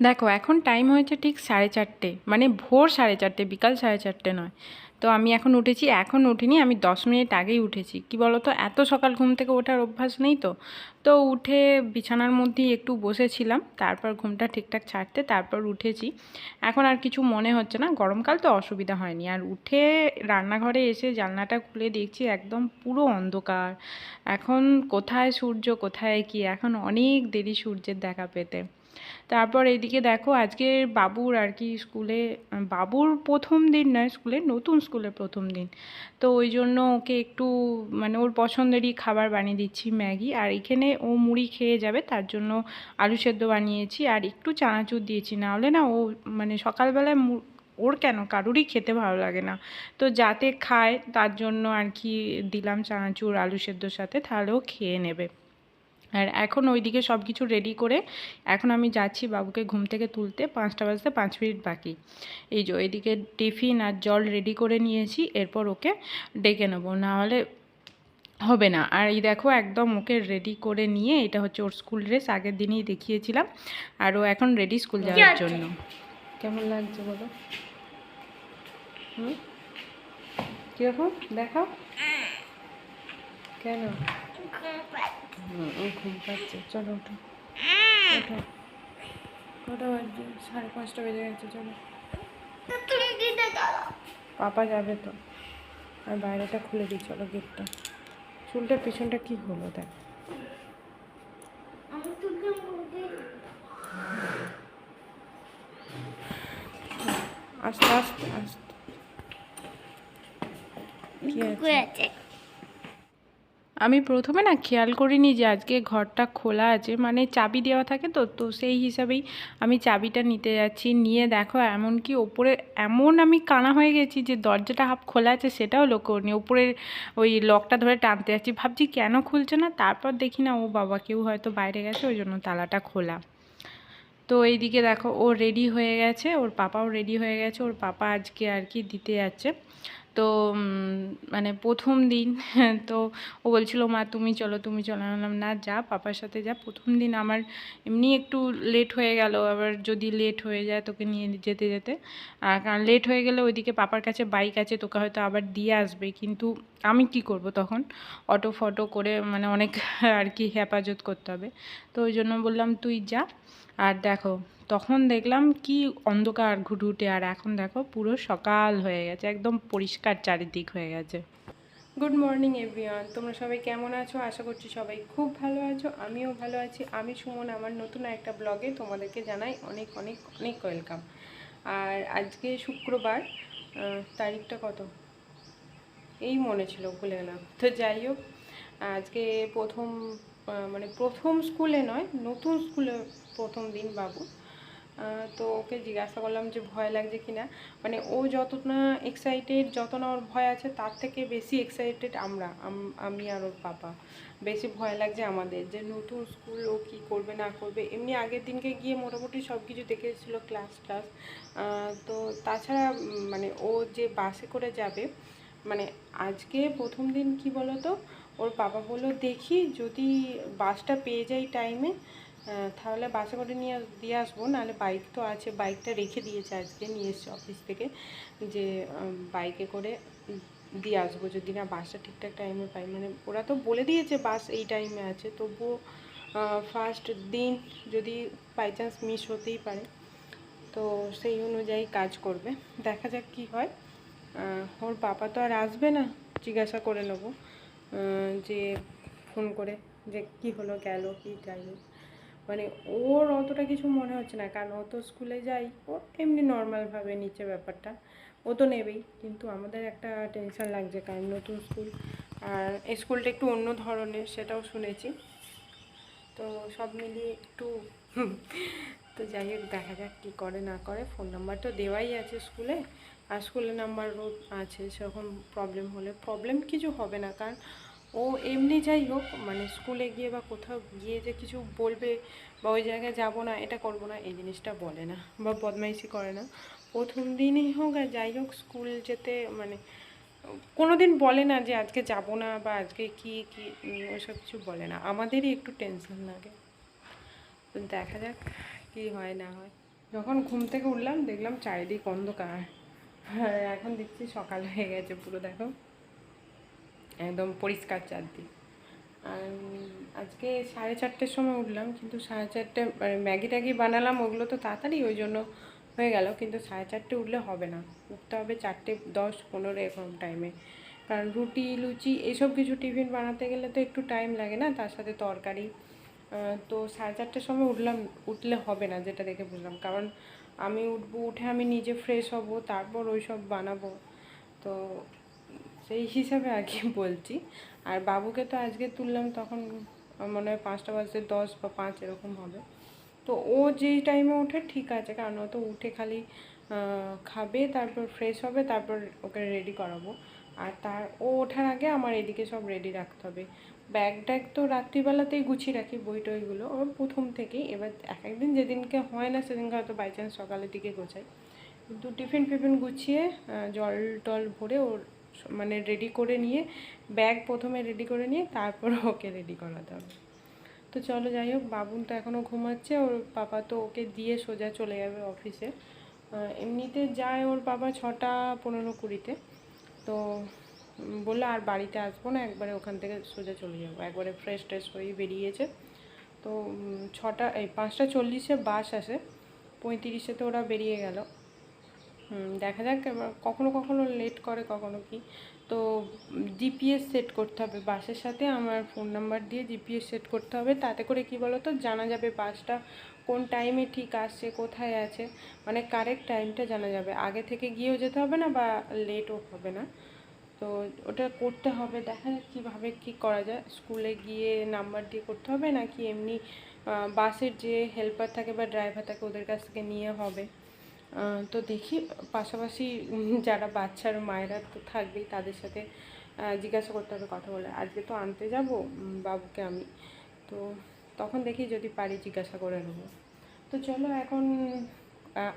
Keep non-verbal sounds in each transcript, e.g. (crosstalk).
দেখো, এখন টাইম হয়েছে ঠিক সাড়ে চারটে মানে ভোর সাড়ে চারটে, বিকাল সাড়ে চারটে নয়। তো আমি এখন উঠেছি, এখন উঠিনি, আমি দশ মিনিট আগেই উঠেছি। কি বলো তো এত সকাল ঘুম থেকে ওঠার অভ্যাস নেই তো। তো উঠে বিছানার মধ্যেই একটু বসেছিলাম, তারপর ঘুমটা ঠিকঠাক ছাড়তে, তারপর উঠেছি। এখন আর কিছু মনে হচ্ছে না, গরমকাল তো অসুবিধা হয়নি। আর উঠে রান্নাঘরে এসে জানলাটা খুলে দেখছি একদম পুরো অন্ধকার। এখন কোথায় সূর্য, কোথায় কি? এখন অনেক দেরি সূর্যের দেখা পেতে। তারপর এদিকে দেখো আজকে বাবুর আর কি স্কুলে, বাবুর প্রথম দিন নয় স্কুলে নতুন স্কুলে প্রথম দিন। তো ওই জন্য ওকে একটু মানে ওর পছন্দেরই খাবার বানিয়ে দিচ্ছি ম্যাগি। আর এখানে ও মুড়ি খেয়ে যাবে, তার জন্য আলু সেদ্ধ বানিয়েছি। আর একটু চানাচুর দিয়েছি না হলে না ও মানে সকালবেলায় মু- ওর কেন কারুরই খেতে ভালো লাগে না। তো যাতে খায়, তার জন্য আর কি দিলাম চানাচুর, আলু সেদ্ধর সাথে তাহলেও খেয়ে নেবে। আর এখন ওইদিকে সব কিছু রেডি করে এখন আমি যাচ্ছি বাবুকে ঘুম থেকে তুলতে পাঁচটা বাজতে পাঁচ মিনিট বাকি। এই যে এদিকে টিফিন আর জল রেডি করে নিয়েছি এরপর ওকে ডেকে নেব। নাহলে হবে না। আর এই দেখো একদম ওকে রেডি করে নিয়ে এটা হচ্ছে ওর স্কুল ড্রেস আগের দিনই দেখিয়েছিলাম। আর ও এখন রেডি স্কুল যাওয়ার জন্য। কেমন লাগছে বলো? হুম? কীরকম? দেখাও। কেন? হুম, ও ঘুম পাচ্ছে চলো ওঠো ওঠো বাজছে সাড়ে পাঁচটা বেজে গেছে চলো পাপা যাবে তো। আর বাইরেটা খুলে দিই, চলো গেটটা চুলটার পিছনটা কি হলো, দেখ। আস্তে আস্তে আস্তে। কি আছে? আমি প্রথমে না খেয়াল করিনি যে আজকে ঘরটা খোলা আছে মানে চাবি দেওয়া থাকে তো তো সেই হিসাবেই আমি চাবিটা নিতে যাচ্ছি। নিয়ে দেখো এমনকি ওপরে এমন আমি কানা হয়ে গেছি যে দরজাটা হাফ খোলা আছে সেটাও লক্ষ্য করিনি। ওপরের ওই লকটা ধরে টানতে যাচ্ছি। ভাবছি কেন খুলছে না? তারপর দেখি না, ও বাবা কেউ হয়তো বাইরে গেছে, ওই জন্য তালাটা খোলা। তো এইদিকে দেখো, ও রেডি হয়ে গেছে, ওর পাপাও রেডি হয়ে গেছে, ওর পাপা আজকে আর কি দিতে যাচ্ছে। তো মানে প্রথম দিন, (laughs) তো ও বলছিল, মা, তুমি চলো তুমি চলো। আমি বললাম, না, যা, পাপার সাথে যা। প্রথম দিন আমার এমনি একটু লেট হয়ে গেল। আবার যদি লেট হয়ে যায় তোকে নিয়ে যেতে যেতে। আর কারণ লেট হয়ে গেলে ওইদিকে পাপার কাছে বাইক আছে, তোকে হয়তো আবার দিয়ে আসবে। কিন্তু আমি কি করব তখন? অটো ফটো করে মানে অনেক (laughs) আর কি হেফাজত করতে হবে। তো ওই জন্য বললাম, তুই যা। আর দেখো তখন দেখলাম কি অন্ধকার ঘুটুটে আর এখন দেখো পুরো সকাল হয়ে গেছে, একদম পরিষ্কার চারিদিক হয়ে গেছে। গুড মর্নিং এভরিওয়ান তোমরা সবাই কেমন আছো? আশা করছি সবাই খুব ভালো আছো, আমিও ভালো আছি। আমি সুমন, আমার নতুন একটা ব্লগে তোমাদেরকে জানাই অনেক অনেক অনেক ওয়েলকাম আর আজকে শুক্রবার তারিখটা কত? এই মনে ছিল, ভুলে গেলাম। তো যাই হোক, আজকে প্রথম মানে প্রথম স্কুলে নয়, নতুন স্কুলে প্রথম দিন বাবু। তো ওকে জিজ্ঞাসা করলাম যে ভয় লাগছে কি না মানে ও যত না এক্সাইটেড যত না ওর ভয় আছে, তার থেকে বেশি এক্সাইটেড আমরা, আমি আর ওর পাপা। বেশি ভয় লাগছে আমাদের যে নতুন স্কুল ও কী করবে, না করবে। এমনি আগের দিনকে গিয়ে মোটামুটি সব কিছু দেখে এসেছিল ক্লাস ক্লাস তো তাছাড়া মানে ও যে বাসে করে যাবে মানে আজকে প্রথম দিন কি বলো তো ওর বাবা বলল, দেখি যদি বাসটা পেয়ে যাই টাইমে তাহলে বাসে করে নিয়ে দিয়ে আসব, নাহলে বাইক তো আছে বাইকটা রেখে দিয়েছে আজকে, নিয়ে এসছে অফিস থেকে, যে বাইকে করে দিয়ে আসব, যদি না বাসটা ঠিকঠাক টাইমে পাই মানে ওরা তো বলে দিয়েছে বাস এই টাইমে আছে, তবুও ফার্স্ট দিন যদি বাই চান্স মিস হতেই পারে, তো সেই অনুযায়ী কাজ করবে, দেখা যাক কি হয় ওর বাবা তো আর আসবে না, জিজ্ঞাসা করে নেব যে ফোন করে, যে কি হলো, গেল, কি হোক মানে ওর অতটা কিছু মনে হচ্ছে না, কারণ ও তো স্কুলে যাই, ও এমনি নর্মালভাবে নিচ্ছে ব্যাপারটা। ও তো নেবেই, কিন্তু আমাদের একটা টেনশন লাগছে, কারণ নতুন স্কুল আর স্কুলটা একটু অন্য ধরনের, সেটাও শুনেছি। তো সব মিলিয়ে একটু, তো যাই হোক, দেখা যাক কী করে না করে। ফোন নাম্বার তো দেওয়াই আছে স্কুলে আর স্কুলের নাম্বারও আছে, সেরকম প্রবলেম হলে প্রবলেম কিছু হবে না, কারণ ও এমনি যাই হোক মানে স্কুলে গিয়ে বা কোথাও গিয়ে যে কিছু বলবে বা ওই জায়গায় যাব না, এটা করব না, এই জিনিসটা বলে না বা বদমাইশি করে না। প্রথম দিনই হোক আর যাই হোক স্কুল যেতে মানে কোনো দিন বলে না যে আজকে যাব না বা আজকে কি কি ওসব কিছু বলে না। আমাদেরই একটু টেনশন লাগে। দেখা যাক কি হয়, না হয়। যখন ঘুম থেকে উঠলাম, দেখলাম চারিদিক অন্ধকার। হ্যাঁ এখন দেখছি সকাল হয়ে গেছে পুরো, দেখো। একদম পরিষ্কার চারদিক। আর আজকে সাড়ে চারটের সময় উঠলাম, কিন্তু সাড়ে চারটে মানে ম্যাগি ট্যাগি বানালাম, ওগুলো তো তাড়াতাড়ি ওই জন্য হয়ে গেল, কিন্তু সাড়ে চারটে উঠলে হবে না। উঠতে হবে চারটে দশ পনেরো এরকম টাইমে কারণ রুটি, লুচি এসব কিছু টিফিন বানাতে গেলে তো একটু টাইম লাগে না, তার সাথে তরকারি। তো সাড়ে চারটের সময় উঠলাম, উঠলে হবে না, যেটা দেখে বুঝলাম। কারণ আমি উঠবো, উঠে আমি নিজে ফ্রেশ হব, তারপর ওই সব বানাবো। তো সেই হিসাবে কি (laughs) বলছি। আর বাবুকে তো আজকে তুললাম তখন মনে হয় পাঁচটা বাজতে দশ বা পাঁচ এরকম হবে। তো ও যেই টাইমে ওঠে ঠিক আছে, কারণ ও তো উঠে খালি খাবে, তারপর ফ্রেশ হবে, তারপর ওকে রেডি করাবো। আর তার, ও ওঠার আগে আমার এদিকে সব রেডি রাখতে হবে। ব্যাগ ট্যাগ তো রাত্রিবেলাতেই গুছিয়ে রাখি, বই টইগুলো। ওর প্রথম থেকেই, এবার এক একদিন যেদিনকে হয় না সেদিনকে হয়তো বাই চান্স সকালের দিকে গোছাই। কিন্তু টিফিন ফিফিন গুছিয়ে জল টল ভরে ওর মানে রেডি করে নিয়ে ব্যাগ প্রথমে রেডি করে নিয়ে তারপর (laughs) ওকে রেডি করাতে হবে। তো চলো যাই হোক, বাবুন তো এখনও ঘুমাচ্ছে, ওর পাপা তো ওকে দিয়ে সোজা চলে যাবে অফিসে এমনিতে যায় ওর বাবা ছটা পনেরো কুড়িতে। তো বলল আর বাড়িতে আসব না, একবারে ওখান থেকে সোজা চলে যাব। একবারে ফ্রেশ ট্রেশ হয়ে বেরিয়েছে। তো ছটা, এই পাঁচটা চল্লিশে বাস আসে, পঁয়ত্রিশে তো ওরা বেরিয়ে গেল। দেখা যাক কখনো কখনো লেট করে, কখনো কি। তো জিপিএস সেট করতে হবে বাসের সাথে, আমার ফোন নাম্বার দিয়ে জিপিএস সেট করতে হবে। তাতে করে কি বলো তো জানা যাবে বাসটা কোন টাইমে ঠিক আসছে, কোথায় আছে। মানে কারেক্ট টাইমটা জানা যাবে। আগে থেকে গিয়েও যেতে হবে না বা লেটও হবে না। তো ওটা করতে হবে, দেখা যাক কীভাবে কী করা যায়। স্কুলে গিয়ে নাম্বার দিয়ে করতে হবে, নাকি এমনি বাসের যে হেল্পার থাকে বা ড্রাইভার থাকে, ওদের কাছ থেকে নিয়ে হবে। তো দেখি, পাশাপাশি যারা বাচ্চার মায়েরা তো থাকবেই, তাদের সাথে জিজ্ঞাসা করতে হবে, কথা বলে। আজকে তো আনতে যাব বাবুকে আমি। তো তখন দেখি যদি পারি জিজ্ঞাসা করে নেব। তো চলো এখন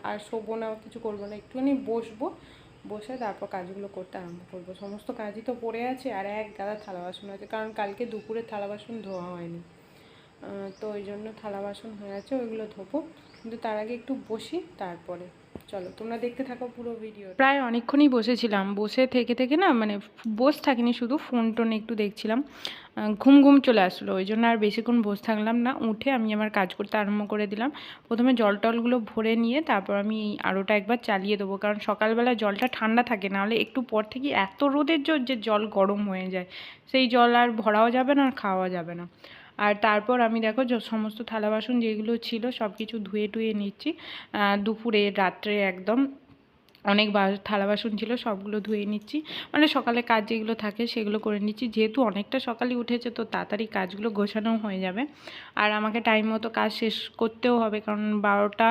আর শোবো না কিছু করব না, একটুখানি বসবো। বসে তারপর কাজগুলো করতে আরম্ভ করব। সমস্ত কাজই তো পড়ে আছে, আর এক গাদা থালা বাসন আছে, কারণ কালকে দুপুরে থালা বাসন ধোয়া হয়নি। তো ওই জন্য থালা বাসন হয়ে আছে, ওইগুলো ধোবো। কিন্তু তার আগে একটু বসি, তারপরে। চলো, তোমরা দেখতে থাকো পুরো ভিডিও প্রায় অনেকক্ষণই বসেছিলাম। বসে থেকে থেকে না মানে বস থাকিনি, শুধু ফোন টোন একটু দেখছিলাম। ঘুম ঘুম চলে আসলো, ওই জন্য আর বেশিক্ষণ বসে থাকলাম না। উঠে আমি আমার কাজ করতে আরম্ভ করে দিলাম। প্রথমে জল টলগুলো ভরে নিয়ে তারপর আমি আরোটা একবার চালিয়ে দেবো। কারণ সকালবেলা জলটা ঠান্ডা থাকে, নাহলে একটু পর থেকে এত রোদের জোর যে জল গরম হয়ে যায়। সেই জল আর ভরাও যাবে না আর খাওয়া যাবে না। আর তারপর আমি দেখো সমস্ত থালা বাসন যেগুলো ছিল সব কিছু ধুয়ে টুয়ে নিচ্ছি। দুপুরে, রাত্রে একদম অনেক থালা বাসন ছিল সবগুলো ধুয়ে নিচ্ছি। মানে সকালে কাজ যেগুলো থাকে সেগুলো করে নিচ্ছি। যেহেতু অনেকটা সকালে উঠেছে তো তাড়াতাড়ি কাজগুলো গোছানো হয়ে যাবে। আর আমাকে টাইম মতো কাজ শেষ করতেও হবে কারণ বারোটা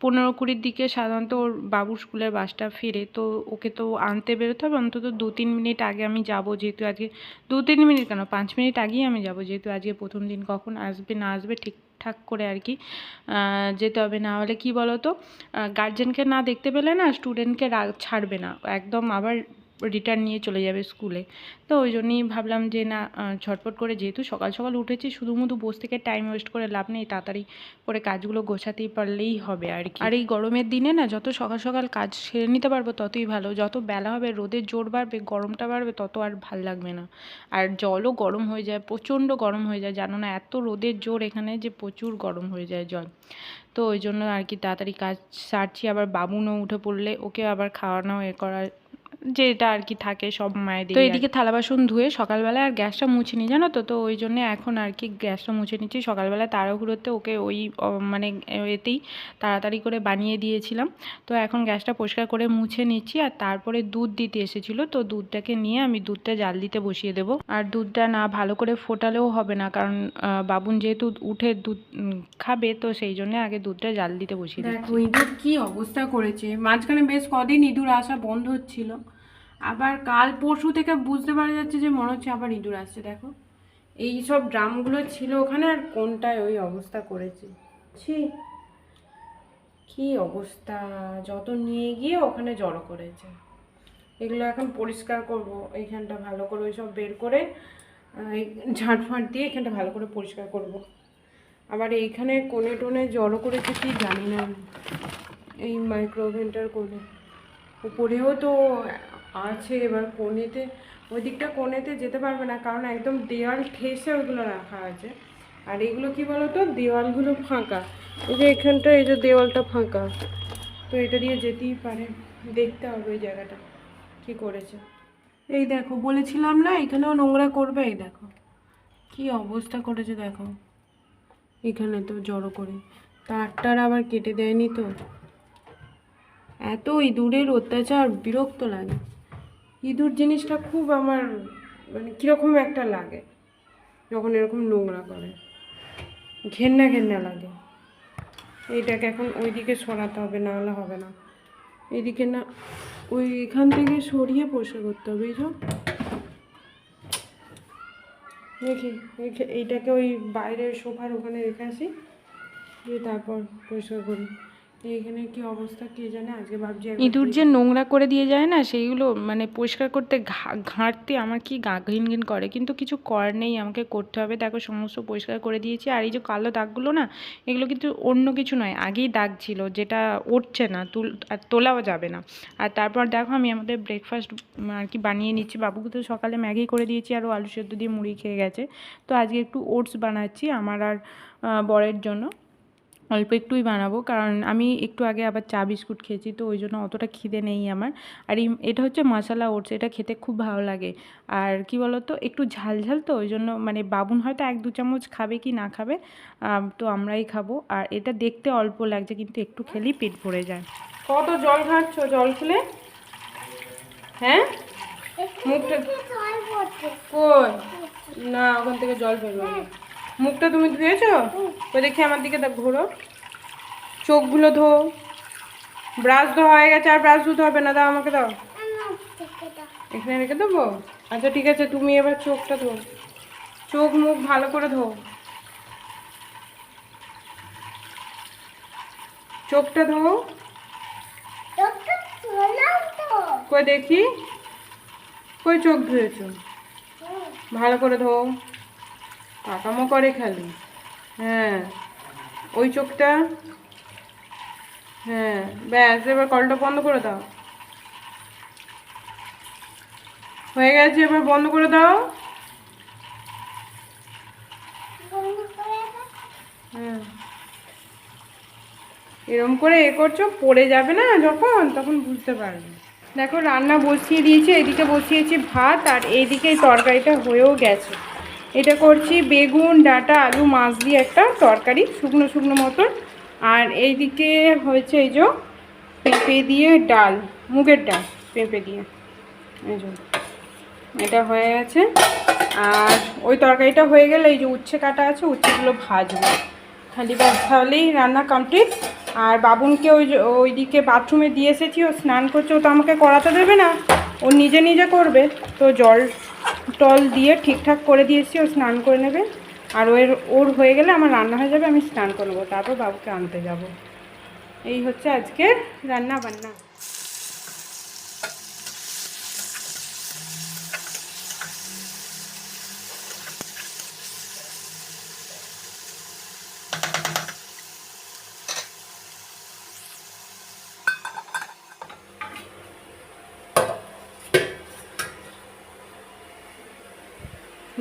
পনেরো কুড়ির দিকে সাধারণত ওর বাবুর স্কুলের বাসটা ফিরে, তো ওকে তো আনতে বেরোতে হবে, অন্তত দু তিন মিনিট আগে আমি যাব যেহেতু আজকে দু তিন মিনিট কেন? পাঁচ মিনিট আগেই আমি যাব যেহেতু আজকে প্রথম দিন, কখন আসবে না আসবে ঠিকঠাক করে আর কি যেতে হবে। না হলে কি বলো তো গার্জেনকে না দেখতে পেলে না স্টুডেন্টকে ছাড়বে না, একদম আবার রিটার্ন নিয়ে চলে যাবে স্কুলে তো ওই জন্যই ভাবলাম যে, না ঝটপট করে যেহেতু সকাল সকাল উঠেছি শুধু মুধু বসে থেকে টাইম ওয়েস্ট করে লাভ নেই, তাড়াতাড়ি করে কাজগুলো গোছাতেই পারলেই হবে আর কি। আর এই গরমের দিনে না, যত সকাল সকাল কাজ সেরে নিতে পারব ততই ভালো, যত বেলা হবে রোদের জোর বাড়বে, গরমটা বাড়বে, তত আর ভালো লাগবে না। আর জলও গরম হয়ে যায়, প্রচণ্ড গরম হয়ে যায়, জানো না, এত রোদের জোর এখানে যে প্রচুর গরম হয়ে যায় জল। তো ওই জন্য আর কি তাড়াতাড়ি কাজ সারছি, আবার বাবুনও উঠে পড়লে ওকে আবার খাওয়ানো এ করা যেটা আর কি থাকে সব মায়েদের তো এদিকে থালা বাসন ধুয়ে সকালবেলায় আর গ্যাসটা মুছে নিই জানো তো? তো ওই জন্য এখন আর কি গ্যাসটা মুছে নিচ্ছি। সকালবেলা তাড়াহুড়োতে ওকে ওই মানে এতেই তাড়াতাড়ি করে বানিয়ে দিয়েছিলাম। তো এখন গ্যাসটা পরিষ্কার করে মুছে নিচ্ছি আর তারপরে দুধ দিতে এসেছিল। তো দুধটাকে নিয়ে আমি দুধটা জাল দিতে বসিয়ে দেবো। আর দুধটা না ভালো করে ফোটালেও হবে না। কারণ বাবুন যেহেতু উঠে দুধ খাবে তো সেই জন্য আগে দুধটা জাল দিতে বসিয়ে দেখো ইঁদুর কি অবস্থা করেছে? মাঝখানে বেশ কদিন ইঁদুর আসা বন্ধ হচ্ছিল আবার কাল পরশু থেকে বুঝতে পারা যাচ্ছে যে মনে হচ্ছে আবার ইঁদুর আসছে, দেখো। এই সব ড্রামগুলো ছিল ওখানে আর কোনটায় ওই অবস্থা করেছে? ছি, কি অবস্থা? যত নিয়ে গিয়ে ওখানে জড়ো করেছে। এগুলো এখন পরিষ্কার করব, এইখানটা ভালো করে ওই সব বের করে ঝাঁট ফাঁট দিয়ে এখানটা ভালো করে পরিষ্কার করব। আবার এইখানে কোণে টোনে জড়ো করেছে কি জানি না। এই মাইক্রোওভেনটার কোণে। উপরেও তো আছে এবার কোণেতে ওই দিকটা কোণেতে যেতে পারবে না, কারণ একদম দেওয়াল ঠেসে ওইগুলো রাখা আছে। আর এগুলো কি বলতো? দেওয়ালগুলো ফাঁকা। এই যে এখানটা, এই যে দেওয়ালটা ফাঁকা। তো এটা দিয়ে যেতেই পারে। দেখতে হবে ওই জায়গাটা কি করেছে। এই দেখো, বলেছিলাম না, এখানেও নোংরা করবে, এই দেখো। কি অবস্থা করেছে দেখো। এখানে তো জড়ো করে। তারটার আবার কেটে দেয়নি তো। এত ইঁদুরের অত্যাচার, বিরক্ত লাগে। ইঁদুর জিনিসটা খুব আমার মানে কীরকম একটা লাগে, যখন এরকম নোংরা করে। ঘেন্না ঘেন্না লাগে। এইটাকে এখন ওইদিকে সরাতে হবে, না হলে হবে না। এদিকে না ওই এখান থেকে সরিয়ে পরিষ্কার করতে হবে, এই দেখি, এইটাকে ওই বাইরের সোফার ওখানে রেখে আসি, দিয়ে তারপর পরিষ্কার করি। এইখানে কি অবস্থা কে জানে? আজকে ভাবছি ইঁদুর যে নোংরা করে দিয়ে যায় না সেইগুলো মানে পরিষ্কার করতে ঘা- ঘাঁটতে আমার কি গা ঘিন ঘিন করে কিন্তু কিছু করার নেই আমাকে করতে হবে। দেখো সমস্ত পরিষ্কার করে দিয়েছি। আর এই যে কালো দাগগুলো না এগুলো কিন্তু অন্য কিছু নয় আগেই দাগ ছিল যেটা উঠছে না তুল আর তোলাও যাবে না। আর তারপর দেখো আমি আমাদের ব্রেকফাস্ট আর কি বানিয়ে নিচ্ছি। বাবুকে তো সকালে ম্যাগি করে দিয়েছি আর ও আলু সেদ্ধ দিয়ে মুড়ি খেয়ে গেছে। তো আজকে একটু ওটস বানাচ্ছি আমার আর বরের জন্য। অল্প একটুই বানাবো। কারণ আমি একটু আগে আবার চা বিস্কুট খেয়েছি তো ওই জন্য অতটা খিদে নেই আমার। আর এই এটা হচ্ছে মশলা ওটস এটা খেতে খুব ভালো লাগে। আর কি বলতো একটু ঝাল ঝাল তো ওই জন্য মানে বাবুন হয়তো এক দু চামচ খাবে কি না খাবে তো আমরাই খাব। আর এটা দেখতে অল্প লাগছে কিন্তু একটু খেলেই পেট ভরে যায়। কত জল ঘাটছো জল খুলে? হ্যাঁ? মুখটা কই? না ওখান থেকে জল বেরোবে না। মুখটা তুমি ধুয়েছো? ওই দেখি আমার দিকে দেখ ঘোরো। চোখগুলো ধো। ব্রাশ ধোয়া হয়ে গেছে, আর ব্রাশ ধুতে হবে না। দাও আমাকে দাও। এখানে রেখে দেবো? আচ্ছা ঠিক আছে, তুমি এবার চোখটা ধো। চোখ, মুখ ভালো করে ধো। চোখটা ধো। কই দেখি? কই চোখ ধুয়েছো? ভালো করে ধো। পাকামো করে খালি। হ্যাঁ ওই চোখটা হ্যাঁ ব্যাস, এবার কলটা বন্ধ করে দাও। হয়ে গেছে, এবার বন্ধ করে দাও। হ্যাঁ। এরম করে এ করছ, পড়ে যাবে না যখন, তখন বুঝতে পারবে। দেখো, রান্না বসিয়ে দিয়েছি, এদিকে বসিয়েছি ভাত, আর এইদিকে এই তরকারিটা হয়েও গেছে। এটা করছি বেগুন, ডাঁটা, আলু, মাছ দিয়ে একটা তরকারি, শুকনো শুকনো মতন। আর এইদিকে হয়েছে এই যে পেঁপে দিয়ে ডাল, মুগের ডাল, পেঁপে দিয়ে। এই যে, এটা হয়ে গেছে। আর ওই তরকারিটা হয়ে গেলে এই যে উচ্ছে কাটা আছে, উচ্ছেগুলো ভাজবো। খালি ব্যাস তাহলেই রান্না কমপ্লিট আর বাবুনকে ওই ওইদিকে বাথরুমে দিয়ে এসেছি, ও স্নান করছে, ও তো আমাকে করাতে দেবে না। ও নিজে নিজে করবে, তো জল টল দিয়ে ঠিকঠাক করে দিয়েছি, ও স্নান করে নেবে। আর ওর ওর হয়ে গেলে আমার রান্না হয়ে যাবে, আমি স্নান করে তারপর বাবুকে আনতে যাব। এই হচ্ছে আজকে রান্না বান্না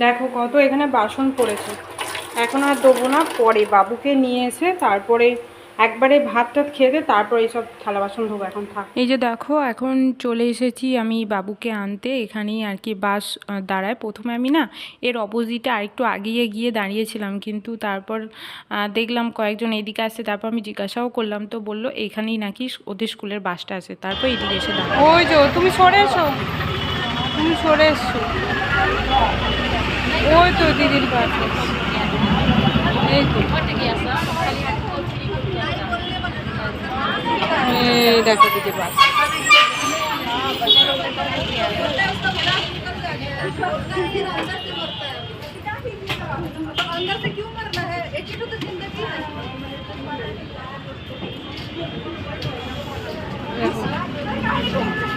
দেখো কত এখানে বাসন পড়েছে। এখন আর দেবো না পরে বাবুকে নিয়ে এসে তারপরে একবারে ভাত টাত খেয়ে দে, তারপরে এইসব থালা বাসন ধোবো এখন থাক। এই যে দেখো এখন চলে এসেছি আমি বাবুকে আনতে এখানেই আর কি বাস দাঁড়ায়। প্রথমে আমি না এর অপোজিটে আরেকটু আগিয়ে গিয়ে দাঁড়িয়েছিলাম কিন্তু তারপর দেখলাম কয়েকজন এদিকে আসছে তারপর আমি জিজ্ঞাসাও করলাম তো বলল এখানেই নাকি ওদের স্কুলের বাসটা আছে। তারপর এদিকে এসে দাঁড়ায়। ওই যে তুমি সরে এসো। তুমি সরে এসো। ওই তো দিদির পাশে এই তো এই দেখো দিদির পাশে দেখো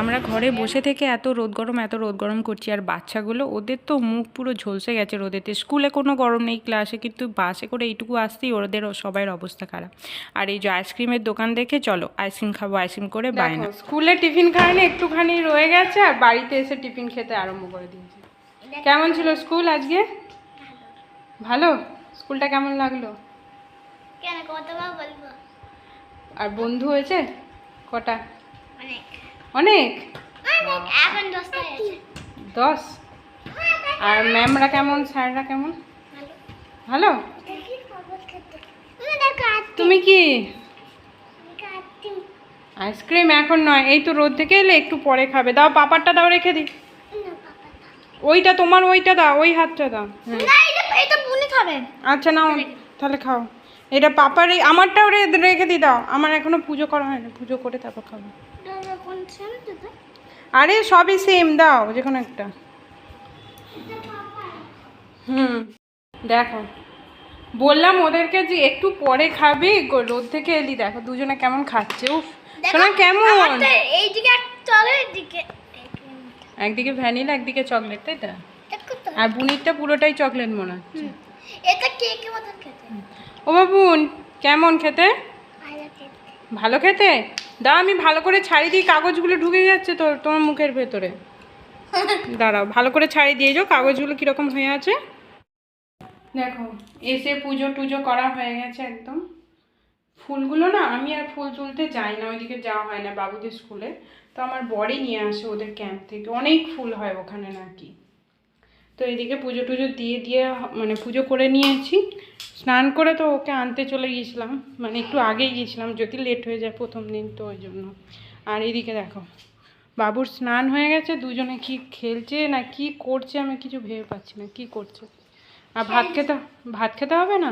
আমরা ঘরে বসে থেকে এত রোদ গরম এত রোদ গরম করছি আর বাচ্চাগুলো ওদের তো মুখ পুরো ঝলসে গেছে রোদেতে। স্কুলে কোনো গরম নেই ক্লাসে কিন্তু বাসে করে এইটুকু আসতেই ওদের সবাইয়ের অবস্থা খারাপ। আর এই যে আইসক্রিমের দোকান দেখে চলো আইসক্রিম খাব আইসক্রিম করে বায়না। স্কুলে টিফিন খায়নি একটুখানি রয়ে গেছে আর বাড়িতে এসে টিফিন খেতে আরম্ভ করে দিয়েছে। কেমন ছিল স্কুল আজকে? ভালো? স্কুলটা কেমন লাগল? আর বন্ধু হয়েছে? কটা? অনেক। দশ? আর ম্যামরা কেমন? স্যাররা কেমন? ভালো? তুমি কি? আইসক্রিম এখন নয় এই তো রোদ থেকে এলে একটু পরে খাবে। দাও পাপারটা দাও রেখে না পাপা ওইটা তোমার ওইটা দাও ওই হাতটা দাও। হ্যাঁ না আচ্ছা নাও তাহলে খাও। এটা পাপার এই আমারটাও রেখে দিই দাও। আমার এখনও পুজো করা হয়নি। পুজো করে তারপর খাব। আরে সবই সেম দাও যে কোনো একটা। হুম দেখো। বললাম ওদেরকে যে একটু পরে খাবি রোদ থেকে এলি দেখো দুজনে কেমন খাচ্ছে উফ। শোনা কেমন? এইদিকে চলে একদিকে ভ্যানিলা একদিকে চকলেট তাই তো? তো। আর বুনিরটা পুরোটাই চকলেট মনে হচ্ছে। এটা কেকের মতন খেতে? ও বাবুন কেমন খেতে? ভালো খেতে? দাও আমি ভালো করে ছাড়ি দিই কাগজগুলো ঢুকে যাচ্ছে তো তোমার মুখের ভেতরে। দাঁড়াও, ভালো করে ছাড়ি দিয়ে যাও, কাগজগুলো কীরকম হয়ে আছে। দেখো, এসে পুজো টুজো করা হয়ে গেছে একদম। ফুলগুলো না, আমি আর ফুল তুলতে যাই না, ওইদিকে যাওয়া হয় না বাবুদের স্কুলে। তো আমার বড়ি নিয়ে আসে ওদের ক্যাম্প থেকে, অনেক ফুল হয় ওখানে নাকি। তো এদিকে পুজো টুজো দিয়ে দিয়ে মানে পুজো করে নিয়েছি। স্নান করে তো ওকে আনতে চলে গিয়েছিলাম। মানে একটু আগেই গিয়েছিলাম, যদি লেট হয়ে যায় প্রথম দিন তো ওই জন্য। আর এদিকে দেখো, বাবুর স্নান হয়ে গেছে, দুজনে কি খেলছে না কি করছে আমি কিছু ভেবে পাচ্ছি না, কি করছে? আর ভাত খেতে ভাত খেতে হবে না?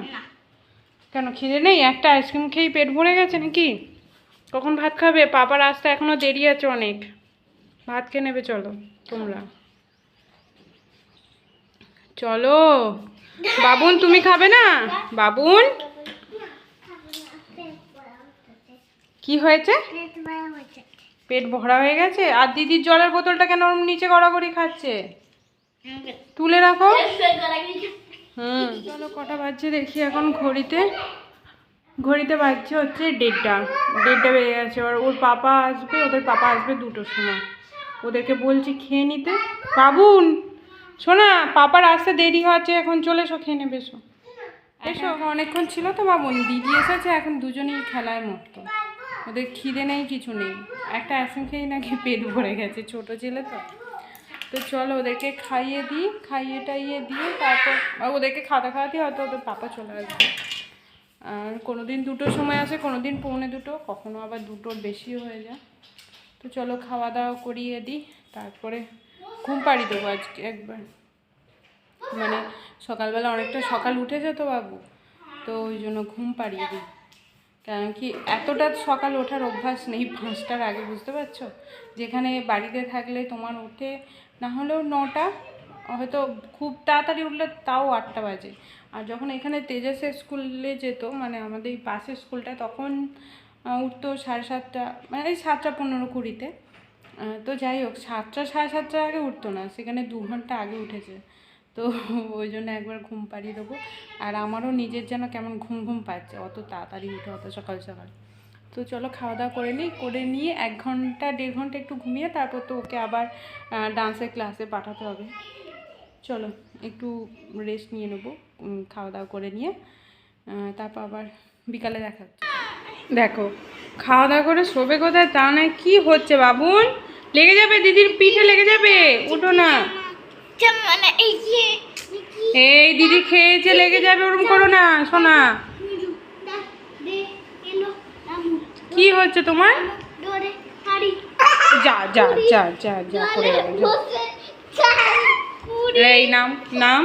কেন, খিদে নেই? একটা আইসক্রিম খেয়েই পেট ভরে গেছে নাকি? কখন ভাত খাবে? পাপার আসতে এখনও দেরি আছে অনেক। ভাত খেয়ে নেবে, চলো, তোমরা। চলো। বাবুন, তুমি খাবে না? বাবুন? কি হয়েছে? পেট ভরা হয়ে গেছে? আর দিদির জলের বোতলটা কেন নিচে গড়াগড়ি খাচ্ছে? তুলে রাখো। হুম, চলো কটা বাজছে দেখি এখন ঘড়িতে। ঘড়িতে বাজছে হচ্ছে দেড়টা। দেড়টা বেজে গেছে। এবার ওর পাপা আসবে, ওদের পাপা আসবে দুটোর সময়। ওদেরকে বলছি খেয়ে নিতে। বাবুন! শোনা পাপার আসতে দেরি হচ্ছে এখন চলে এসো খেয়ে নেবে এসো। এসো অনেকক্ষণ ছিল তো বাবুন দিদি এসেছে এখন দুজনেই খেলায় মতো ওদের খিদে নেই কিছু নেই। একটা আইসক্রিম খেয়ে নাকি পেট ভরে গেছে ছোট ছেলে তো। তো চলো ওদেরকে খাইয়ে দিই খাইয়ে টাইয়ে দিয়ে তারপর ওদেরকে খাওয়া খাওয়াতে হয়তো ওদের পাপা চলে আসবে। আর কোনো দিন দুটোর সময় আসে কোনো দিন পৌনে দুটো কখনো আবার দুটোর বেশি হয়ে যায়। তো চলো খাওয়া দাওয়া করিয়ে দিই তারপরে ঘুম পাড়ি দেবো আজকে একবার। মানে সকালবেলা অনেকটা সকাল উঠেছে তো বাবু, তো ওই জন্য ঘুম পাড়িয়ে দিই। কারণ কি এতটা সকাল ওঠার অভ্যাস নেই পাঁচটার আগে, বুঝতে পারছ? যেখানে বাড়িতে থাকলে তোমার উঠে, না হলেও নটা, হয়তো খুব তাড়াতাড়ি উঠলে তাও আটটা বাজে। আর যখন এখানে তেজাসের স্কুলে যেত মানে আমাদের এই পাশের স্কুলটা, তখন উঠতো সাড়ে সাতটা মানে এই সাতটা পনেরো কুড়িতে। তো যাই হোক, সাতটা, সাড়ে সাতটার আগে উঠতো না, সেখানে দু ঘণ্টা আগে উঠেছে। তো ওই জন্য একবার ঘুম পাড়িয়ে দেবো। আর আমারও নিজের যেন কেমন ঘুম ঘুম পাচ্ছে, অত তাড়াতাড়ি উঠে, অত সকাল সকাল। তো চলো খাওয়া দাওয়া করে নিই, করে নিয়ে এক ঘণ্টা, দেড় ঘণ্টা একটু ঘুমিয়ে তারপর তো ওকে আবার ডান্সের ক্লাসে পাঠাতে হবে। চলো, একটু রেস্ট নিয়ে নেব খাওয়া দাওয়া করে নিয়ে তারপর আবার বিকালে দেখা দেখো, খাওয়া দাওয়া করে শোবে কোথায়? তা নয়, কী হচ্ছে বাবুন? লেগে যাবে, দিদির পিঠে লেগে যাবে, উঠো না। এই, দিদি খেয়েছে, লেগে যাবে, ওরম করো না দে কি হচ্ছে তোমার? যা যা যা যা যা। এই, নাম নাম।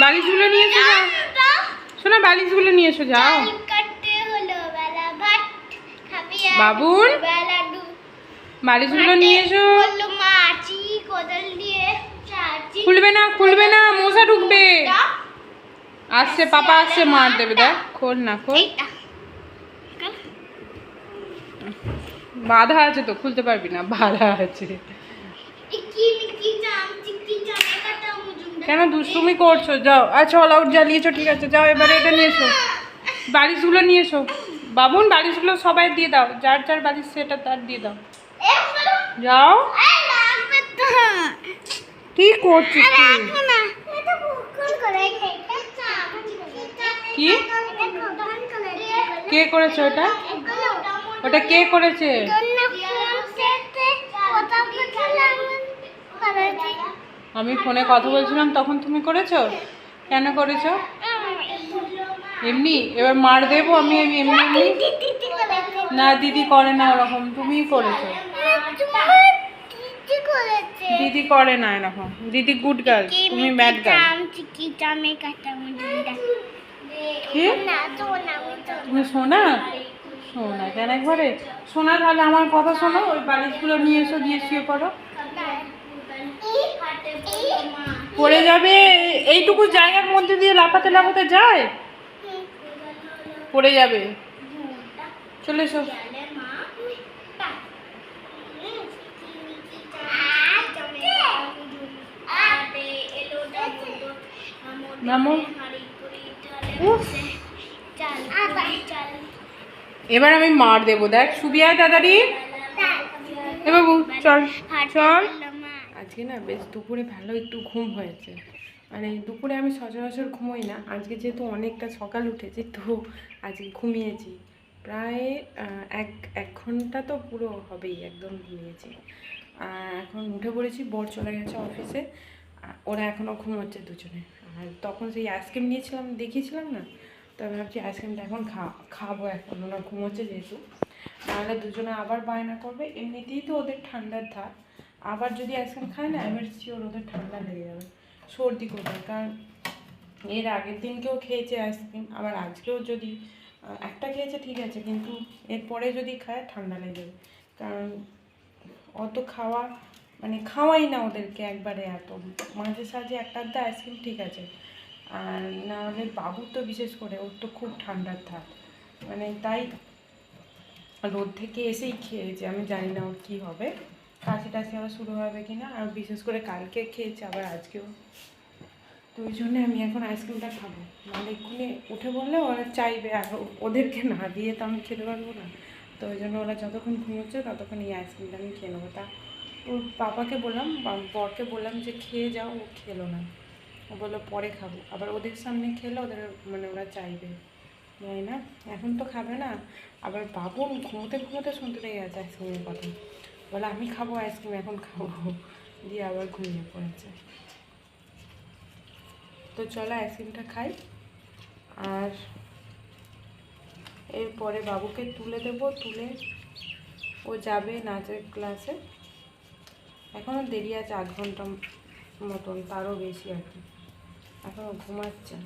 বালিশগুলো নিয়ে এসো, যাও। শোনা, বালিশগুলো নিয়ে এসো, যাও। বাবুন, বালিশগুলো নিয়ে এসো। খুলবে না খুলবে না, মশা ঢুকবে। আসছে, পাপা আসছে, মার দেবে, দেখ, খোল না, খোল। বাধা আছে তো, খুলতে পারবি না, বাধা আছে। কেন দুষ্টুমি করছ? যাও আচ্ছা অল আউট জ্বালিয়েছো, ঠিক আছে, যাও, এবারে এটা নিয়ে এসো। বালিশগুলো নিয়ে এসো। বাবুন বালিশগুলো সবাই দিয়ে দাও, যার যার বালিশ সেটা তার দিয়ে দাও। যাও। কি করছিস কি? কে করেছে ওটা? ওটা কে করেছি? আমি ফোনে কথা বলছিলাম, তখন তুমি করেছ? কেন করেছ? এমনি, এবার মার দেবো আমি এমনি এমনি। না, দিদি করে না ওরকম, তুমিই করেছ। দিদি করে না এরকম। দিদি গুড গার্ল তুমি ব্যাড গার্ল তুমি শোনা শোনা কেন একবারে? শোনা তাহলে আমার কথা শোনো, ওই বালিশগুলো নিয়ে এসো দিয়ে শুয়ে পড়ো। পড়ে যাবে, এইটুকু জায়গার মধ্যে দিয়ে লাফাতে লাফাতে যায়? পড়ে যাবে। চলে এসো। এবার আমি মার দেবো। দেখ সুবিয়া দাদারি এ বাবু, চল। চল। আজকে না বেশ দুপুরে ভালো একটু ঘুম হয়েছে। মানে দুপুরে আমি সচরাচর ঘুমোই না। আজকে যেহেতু অনেকটা সকাল উঠেছি, তো আজকে ঘুমিয়েছি। প্রায় এক এক ঘণ্টা তো পুরো হবেই, একদম ঘুমিয়েছি। এখন উঠে পড়েছি, বর চলে গেছে অফিসে। ওরা এখনও ঘুমোচ্ছে দুজনে। আর তখন সেই আইসক্রিম নিয়েছিলাম, দেখিয়েছিলাম না? তো আমি ভাবছি আইসক্রিমটা এখন খাব এখন, ওরা ঘুমোচ্ছে যেহেতু। নাহলে দুজনে আবার বায়না করবে। এমনিতেই তো ওদের ঠান্ডার ধার। আবার যদি আইসক্রিম খায় না, এবার শিওর ওদের ঠান্ডা লেগে যাবে। সর্দি করবে। কারণ এর আগের দিনকেও খেয়েছে আইসক্রিম আবার আজকেও যদি একটা খেয়েছে ঠিক আছে, কিন্তু এরপরে যদি খায় ঠান্ডা লেগে যাবে। কারণ অত খাওয়া মানে খাওয়াই না ওদেরকে একবারে এত। মাঝে সাঝে একটা আধটা আইসক্রিম ঠিক আছে, আর না হলে বাবুর তো বিশেষ করে, ওর তো খুব ঠান্ডার থাক মানে তাই রোদ থেকে এসেই খেয়েছে, আমি জানি না ওর কী হবে। কাশি টাশি আবার শুরু হবে কি না আর বিশেষ করে কালকে খেয়েছে, আবার আজকেও। তো ওই জন্যে আমি এখন আইসক্রিমটা খাব। নাহলে এক্ষুনি উঠে বললে ওরা চাইবে, আর ওদেরকে না দিয়ে তো আমি খেতে পারব না। তো ওই জন্য ওরা যতক্ষণ ঘুমোচ্ছে, ততক্ষণ এই আইসক্রিমটা আমি খেয়ে নেব। তা ওর পাপাকে বললাম বরকে বললাম যে, খেয়ে যাও, ও খেলো না। ও বলল, পরে খাব। আবার ওদের সামনে খেলে ওদের মানে ওরা চাইবে। জানি না, এখন তো খাবে না। আবার বাবু ঘুমোতে ঘুমোতে শুনতে পেয়ে গেছে আইসক্রিমের কথা। বলে, আমি খাব আইসক্রিম, এখন খাব। দিয়ে আবার ঘুমিয়ে পড়েছে। তো চলো আইসক্রিমটা খাই। আর এরপরে বাবুকে তুলে দেবো, তুলে ও যাবে নাচের ক্লাসে এখনও দেরি আছে, আধ ঘণ্টা মতন, তারও বেশি আর কি। এখনও ঘুমাচ্ছে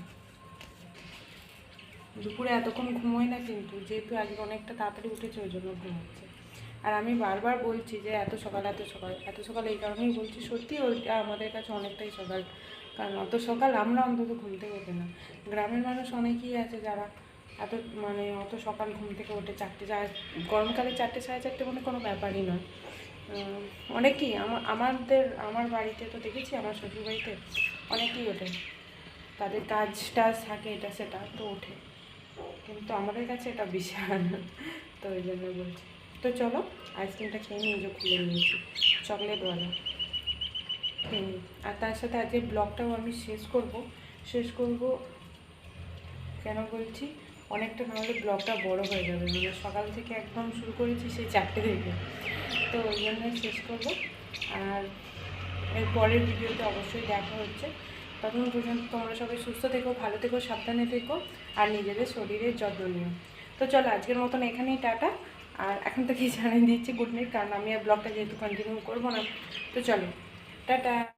দুপুরে এতক্ষণ ঘুমোয় না কিন্তু, যেহেতু আজকে অনেকটা তাড়াতাড়ি উঠেছে, ওই জন্য ঘুমাচ্ছে। আর আমি বারবার বলছি যে এত সকাল এত সকাল এত সকাল এই কারণেই বলছি, সত্যি ওইটা আমাদের কাছে অনেকটাই সকাল। কারণ অত সকাল আমরা অন্তত ঘুম থেকে ওঠে না। গ্রামের মানুষ অনেকেই আছে যারা এত মানে অত সকাল ঘুম থেকে ওঠে চারটে চা- গরমকালে চারটে সাড়ে চারটে মানে কোনো ব্যাপারই নয়। অনেকেই আমাদের, আমার বাড়িতে তো দেখেছি, আমার শ্বশুর বাড়িতে অনেকেই ওঠে। তাদের কাজ টাজ থাকে, এটা সেটা তো ওঠে। কিন্তু আমাদের কাছে এটা বিশাল। তো ওই জন্য বলছি। তো চলো, আইসক্রিমটা খেয়ে নিয়ে যে খুলে নিয়েছি। চকলেটওয়ালা খেয়ে নিই। আর তার সাথে আজকে ব্লগটাও আমি শেষ করব। শেষ করব কেন বলছি? অনেকটা নাহলে ব্লগটা বড় হয়ে যাবে। মানে সকাল থেকে একদম শুরু করেছি সেই চারটে থেকে। তো ওই জন্য শেষ করব। আর এর পরের ভিডিওতে অবশ্যই দেখা হচ্ছে। ততক্ষণ পর্যন্ত তোমরা সবাই সুস্থ থেকো, ভালো থেকো, সাবধানে থেকো, আর নিজেদের শরীরের যত্ন নিও। তো চলো, আজকের মতন এখানেই, টাটা। আর এখন থেকেই জানিয়ে দিচ্ছি গুড নাইট, কারণ আমি আর ব্লগটা যেহেতু কন্টিনিউ করব না, তো চলো, টাটা।